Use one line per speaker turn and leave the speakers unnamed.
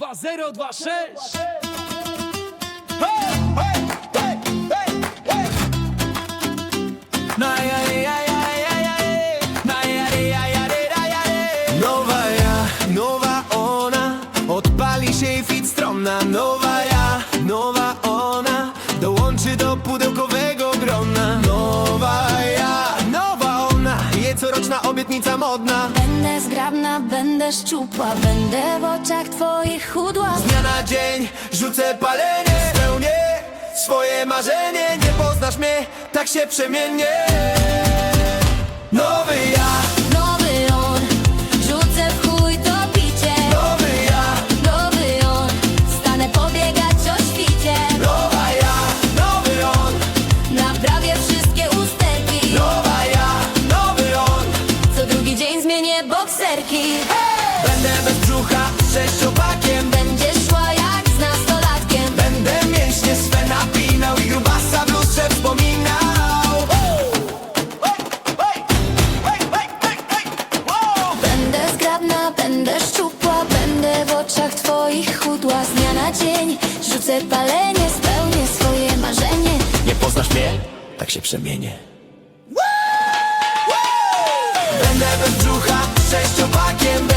2026 Na ja ja ja ja ja Na ja ja ja ja ja
Nowa ja, nowa ona Odpali się i fit stronna Nowa ja, nowa ona Dołączy do pudełkowego grona. Nowa ja, nowa ona Jej coroczna obietnica modna.
Będę zgrabna, będę szczupła Będę w oczach twoich chudła.
Z dnia na dzień rzucę palenie Spełnię swoje marzenie. Nie poznasz mnie, tak się przemienię. Nowy Będę bez brzucha, sześciopakiem.
Będziesz szła jak z nastolatkiem.
Będę mięśnie swe napinał I grubasa w lustrze wspominał.
Będę zgrabna, będę szczupła Będę w oczach twoich chudła. Z dnia na dzień rzucę palenie Spełnię swoje marzenie.
Nie poznasz mnie? Tak się przemienię. Będę bez brzucha, sześciopakiem